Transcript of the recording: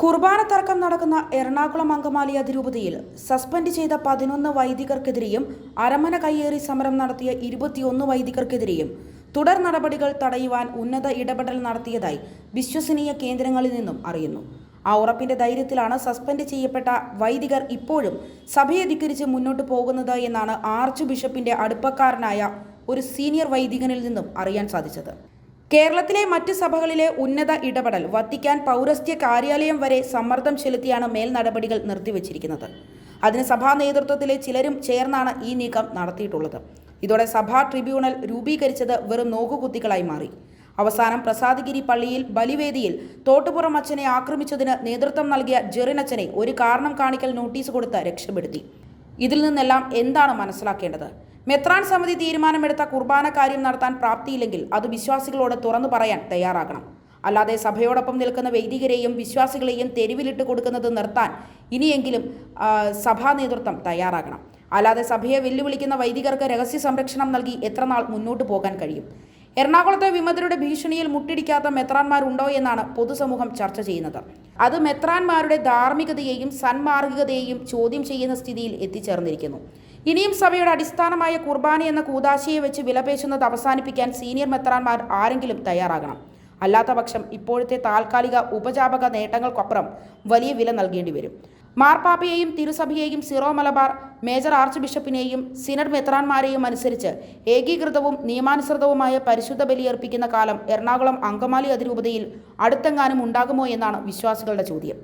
കുർബാന തർക്കം നടക്കുന്ന എറണാകുളം അങ്കമാലി അതിരൂപതയിൽ സസ്പെൻഡ് ചെയ്ത പതിനൊന്ന് വൈദികർക്കെതിരെയും അരമന കയ്യേറി സമരം നടത്തിയ ഇരുപത്തിയൊന്ന് വൈദികർക്കെതിരെയും തുടർ നടപടികൾ തടയുവാൻ ഉന്നത ഇടപെടൽ നടത്തിയതായി വിശ്വസനീയ കേന്ദ്രങ്ങളിൽ നിന്നും അറിയുന്നു. ആ ഉറപ്പിന്റെ ധൈര്യത്തിലാണ് സസ്പെൻഡ് ചെയ്യപ്പെട്ട വൈദികർ ഇപ്പോഴും സഭയെ ധിക്കരിച്ച് മുന്നോട്ട് പോകുന്നത് എന്നാണ് ആർച്ച് ബിഷപ്പിന്റെ അടുപ്പക്കാരനായ ഒരു സീനിയർ വൈദികനിൽ നിന്നും അറിയാൻ സാധിച്ചത്. കേരളത്തിലെ മറ്റ് സഭകളിലെ ഉന്നത ഇടപെടൽ വത്തിക്കാൻ പൗരസ്ത്യ കാര്യാലയം വരെ സമ്മർദ്ദം ചെലുത്തിയാണ് മേൽ നടപടികൾ നിർത്തിവച്ചിരിക്കുന്നത്. അതിന് സഭാ നേതൃത്വത്തിലെ ചിലരും ചേർന്നാണ് ഈ നീക്കം നടത്തിയിട്ടുള്ളത്. ഇതോടെ സഭാ ട്രിബ്യൂണൽ രൂപീകരിച്ചത് വെറും നോക്കുകുത്തികളായി മാറി. അവസാനം പ്രസാദഗിരി പള്ളിയിൽ ബലിവേദിയിൽ തോട്ടുപുറം അച്ഛനെ ആക്രമിച്ചതിന് നേതൃത്വം നൽകിയ ജെറിനച്ഛനെ ഒരു കാരണം കാണിക്കൽ നോട്ടീസ് കൊടുത്ത് രക്ഷപ്പെടുത്തി. ഇതിൽ നിന്നെല്ലാം എന്താണ് മനസ്സിലാക്കേണ്ടത്? മെത്രാൻ സമിതി തീരുമാനമെടുത്ത കുർബാന കാര്യം നടത്താൻ പ്രാപ്തിയില്ലെങ്കിൽ അത് വിശ്വാസികളോട് തുറന്നു പറയാൻ തയ്യാറാകണം. അല്ലാതെ സഭയോടൊപ്പം നിൽക്കുന്ന വൈദികരെയും വിശ്വാസികളെയും തെരുവിലിട്ട് കൊടുക്കുന്നത് നിർത്താൻ ഇനിയെങ്കിലും സഭാ നേതൃത്വം തയ്യാറാകണം. അല്ലാതെ സഭയെ വെല്ലുവിളിക്കുന്ന വൈദികർക്ക് രഹസ്യ സംരക്ഷണം നൽകി എത്രനാൾ മുന്നോട്ട് പോകാൻ കഴിയും? എറണാകുളത്തെ വിമതരുടെ ഭീഷണിയിൽ മുട്ടിടിക്കാത്ത മെത്രാന്മാരുണ്ടോ എന്നാണ് പൊതുസമൂഹം ചർച്ച ചെയ്യുന്നത്. അത് മെത്രാന്മാരുടെ ധാർമ്മികതയെയും സന്മാർഗികതയെയും ചോദ്യം ചെയ്യുന്ന സ്ഥിതിയിൽ എത്തിച്ചേർന്നിരിക്കുന്നു. ഇനിയും സഭയുടെ അടിസ്ഥാനമായ കുർബാന എന്ന കൂതാശയെ വെച്ച് വിലപേശുന്നത് അവസാനിപ്പിക്കാൻ സീനിയർ മെത്രാന്മാർ ആരെങ്കിലും തയ്യാറാകണം. അല്ലാത്ത പക്ഷം ഇപ്പോഴത്തെ താൽക്കാലിക ഉപജാപക നേട്ടങ്ങൾക്കപ്പുറം വലിയ വില നൽകേണ്ടി വരും. മാർപ്പാപ്പയെയും തിരുസഭയെയും സിറോ മലബാർ മേജർ ആർച്ച് ബിഷപ്പിനെയും സിനഡ് മെത്രാൻമാരെയും അനുസരിച്ച് ഏകീകൃതവും നിയമാനുസൃതവുമായ പരിശുദ്ധ ബലിയർപ്പിക്കുന്ന കാലം എറണാകുളം അങ്കമാലി അതിരൂപതയിൽ അടുത്തെങ്ങാനും ഉണ്ടാകുമോ എന്നാണ് വിശ്വാസികളുടെ ചോദ്യം.